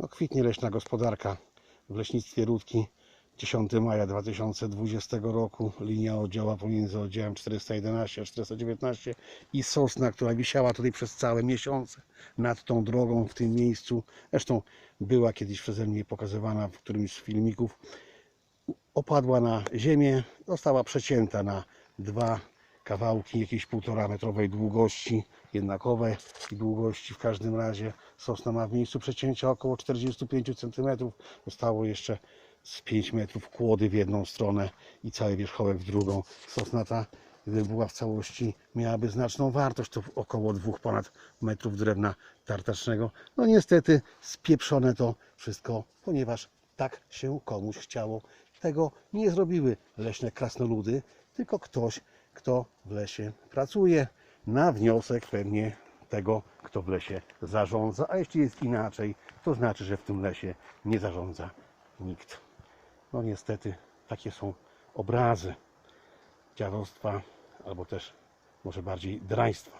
No, kwitnie leśna gospodarka w leśnictwie Rudki 10 maja 2020 roku. Linia oddziała pomiędzy oddziałem 411 a 419 i sosna, która wisiała tutaj przez całe miesiące nad tą drogą w tym miejscu. Zresztą była kiedyś przeze mnie pokazywana w którymś z filmików. Opadła na ziemię, została przecięta na dwa kawałki jakiejś półtora metrowej długości, jednakowej długości w każdym razie. Sosna ma w miejscu przecięcia około 45 cm. Zostało jeszcze z 5 metrów kłody w jedną stronę i cały wierzchołek w drugą. Sosna ta, gdyby była w całości, miałaby znaczną wartość, to około 2 ponad metrów drewna tartacznego. No niestety spieprzone to wszystko, ponieważ tak się komuś chciało. Tego nie zrobiły leśne krasnoludy, tylko ktoś, kto w lesie pracuje na wniosek pewnie tego, kto w lesie zarządza. A jeśli jest inaczej, to znaczy, że w tym lesie nie zarządza nikt. No niestety takie są obrazy dziadostwa, albo też może bardziej draństwa.